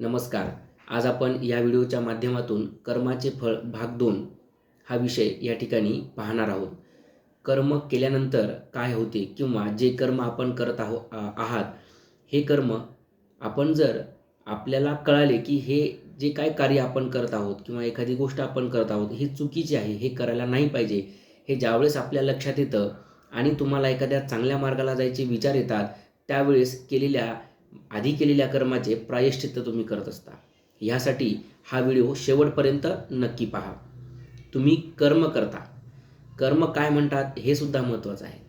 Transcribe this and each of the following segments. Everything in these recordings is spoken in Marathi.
नमस्कार. आज आपण या व्हिडिओच्या माध्यमातून कर्माचे फळ भाग दोन हा विषय या ठिकाणी पाहणार आहोत. कर्म केल्यानंतर काय होते किंवा जे कर्म आपण करत आहो आहात हे कर्म आपण जर आपल्याला कळाले की हे जे काय कार्य आपण करत आहोत किंवा एखादी गोष्ट आपण करत आहोत हे चुकीची आहे हे करायला नाही पाहिजे हे ज्यावेळेस आपल्या लक्षात येतं आणि तुम्हाला एखाद्या चांगल्या मार्गाला जायचे विचार येतात त्यावेळेस केलेल्या आधी केलेल्या कर्माचे प्रायश्चित्त तुम्ही करत असता. ह्यासाठी हा व्हिडिओ शेवटपर्यंत नक्की पहा. तुम्ही कर्म करता. कर्म काय म्हणतात हे सुद्धा महत्त्वाचं आहे.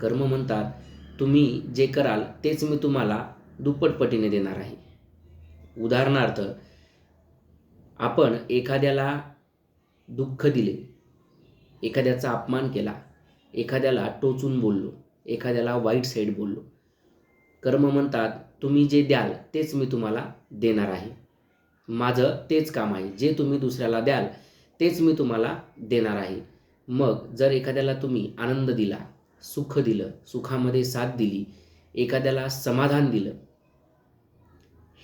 कर्म म्हणतात तुम्ही जे कराल तेच मी तुम्हाला दुप्पटपटीने देणार आहे. उदाहरणार्थ आपण एखाद्याला दुःख दिले एखाद्याचा अपमान केला एखाद्याला टोचून बोललो एखाद्याला वाईट साईड बोललो कर्म म्हणतात तुम्ही जे द्याल तेच मी तुम्हाला देणार आहे. माझं तेच काम आहे. जे तुम्ही दुसऱ्याला द्याल तेच मी तुम्हाला देणार आहे. मग जर एखाद्याला तुम्ही आनंद दिला सुख दिलं सुखामध्ये साथ दिली एखाद्याला समाधान दिलं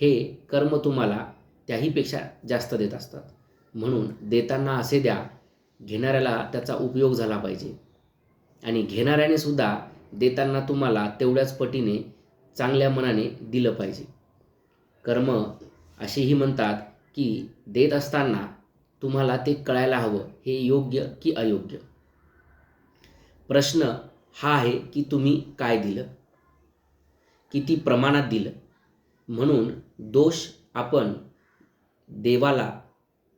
हे कर्म तुम्हाला त्याहीपेक्षा जास्त देत असतात. म्हणून देताना असे द्या घेणाऱ्याला त्याचा उपयोग झाला पाहिजे. आणि घेणाऱ्याने सुद्धा देताना तुम्हाला तेवढ्याच पटीने चांगल्या मनाने दिलं पाहिजे. कर्म असेही म्हणतात की देत असताना तुम्हाला ते कळायला हवं हे योग्य की अयोग्य? प्रश्न हा आहे की तुम्ही काय दिलं? किती प्रमाणात दिलं? म्हणून दोष आपण देवाला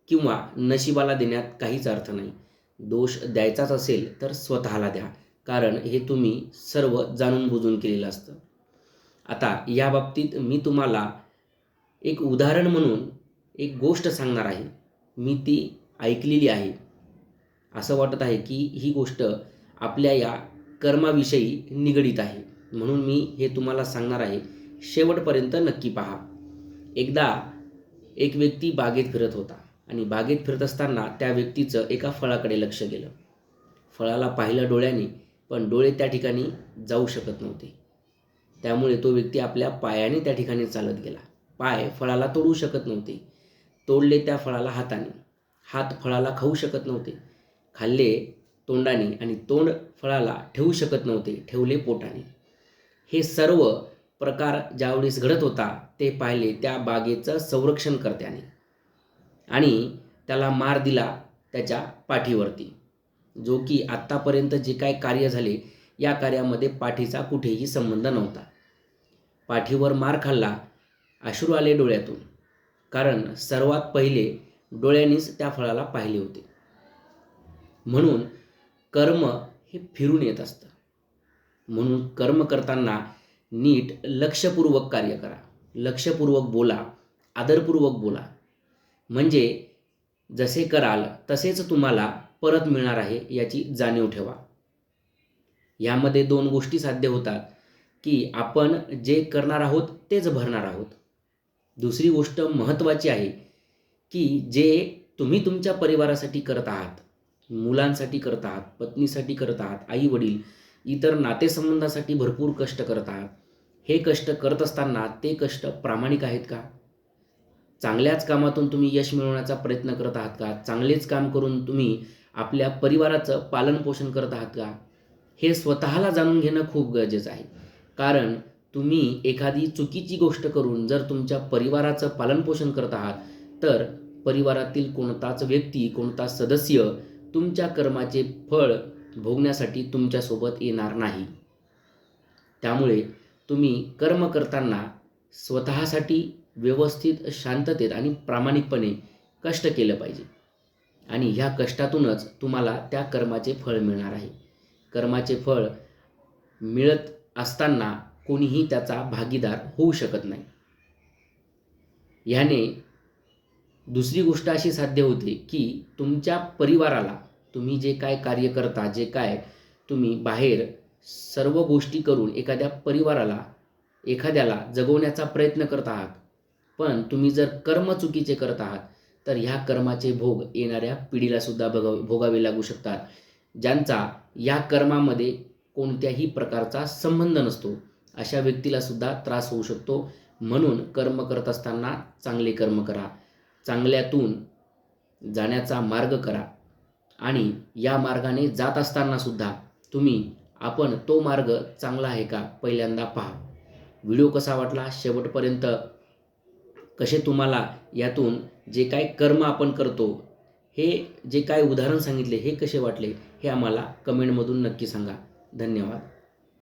किंवा नशिबाला देण्यात काहीच अर्थ नाही. दोष द्यायचाच असेल तर स्वतःला द्या. कारण हे तुम्ही सर्व जाणून बुजून केलेलं असतं. आता या बाबतीत मी तुम्हाला एक उदाहरण म्हणून एक गोष्ट सांगणार आहे. मी ती ऐकलेली आहे. असं वाटत आहे की ही गोष्ट आपल्या या कर्माविषयी निगडीत आहे. म्हणून मी हे तुम्हाला सांगणार आहे. शेवटपर्यंत नक्की पहा. एकदा एक व्यक्ती बागेत फिरत होता आणि बागेत फिरत असताना त्या व्यक्तीचं एका फळाकडे लक्ष गेलं. फळाला पाहिलं डोळ्याने पण डोळे त्या ठिकाणी जाऊ शकत नव्हते. त्यामुळे तो व्यक्ती आपल्या पायाने त्या ठिकाणी चालत गेला. पाय फळाला तोडू शकत नव्हते. तोडले त्या फळाला हाताने. हात फळाला खाऊ शकत नव्हते. खाल्ले तोंडाने आणि तोंड फळाला ठेवू शकत नव्हते. ठेवले पोटाने. हे सर्व प्रकार ज्यावेळेस घडत होता ते पाहिले त्या बागेचं संरक्षण करत्याने. आणि त्याला मार दिला त्याच्या पाठीवरती. जो की आत्तापर्यंत जे काय कार्य झाले या कार्यामध्ये पाठीचा कुठेही संबंध नव्हता. पाठीवर मार खाल्ला अश्रू आले डोळ्यातून. कारण सर्वात पहिले डोळ्यांनीच त्या फळाला पाहिले होते. म्हणून कर्म हे फिरून येत असतं. म्हणून कर्म करताना नीट लक्षपूर्वक कार्य करा. लक्षपूर्वक बोला आदरपूर्वक बोला. म्हणजे जसे कराल तसेच तुम्हाला परत मिळणार आहे याची जाणीव ठेवा. यामध्ये दोन गोष्टी साध्य होतात. की आपण जे करणार आहोत तेच भरणार आहोत. दुसरी गोष्ट महत्त्वाची आहे की जे तुम्ही तुमच्या परिवारासाठी करत आहात मुलांसाठी करत आहात पत्नीसाठी करत आहात आई वडील इतर नातेसंबंधासाठी भरपूर कष्ट करत आहात हे कष्ट करत असताना ते कष्ट प्रामाणिक आहेत का? चांगल्याच कामातून तुम्ही यश मिळवण्याचा प्रयत्न करत आहात का? चांगलेच काम करून तुम्ही आपल्या परिवाराचं पालनपोषण करत आहात का? हे स्वतःला जाणून घेणं खूप गरजेचं आहे. कारण तुम्ही एखादी चुकीची गोष्ट करून जर तुमच्या परिवाराचं पालनपोषण करत आहात तर परिवारातील कोणताच व्यक्ती कोणता सदस्य तुमच्या कर्माचे फळ भोगण्यासाठी तुमच्यासोबत येणार नाही. त्यामुळे तुम्ही कर्म करताना स्वतःसाठी व्यवस्थित शांततेत आणि प्रामाणिकपणे कष्ट केलं पाहिजे. आणि ह्या कष्टातूनच तुम्हाला त्या कर्माचे फळ मिळणार आहे. कर्माचे फळ मिळत असताना कोणीही त्याचा भागीदार होऊ शकत नाही. ह्याने दुसरी गोष्ट अशी साध्य होते की तुमच्या परिवाराला तुम्ही जे काय कार्य करता जे काय तुम्ही बाहेर सर्व गोष्टी करून एखाद्या परिवाराला एखाद्याला जगवण्याचा प्रयत्न करत आहात पण तुम्ही जर कर्म चुकीचे करत आहात तर ह्या कर्माचे भोग येणाऱ्या पिढीलासुद्धा भोगावे लागू शकतात. ज्यांचा या कर्मामध्ये कोणत्याही प्रकारचा संबंध नसतो. अशा व्यक्तीला सुद्धा त्रास होऊ शकतो. म्हणून कर्म करत असताना चांगले कर्म करा. चांगल्यातून जाण्याचा मार्ग करा. आणि या मार्गाने जात असताना सुद्धा तुम्ही आपण तो मार्ग चांगला आहे का? पहिल्यांदा पहा. व्हिडिओ कसा वाटला? शेवटपर्यंत कसे तुम्हाला यातून जे काय कर्म आपण करतो हे जे काय उदाहरण सांगितले हे कसे वाटले हे आम्हाला कमेंटमधून नक्की सांगा. धन्यवाद.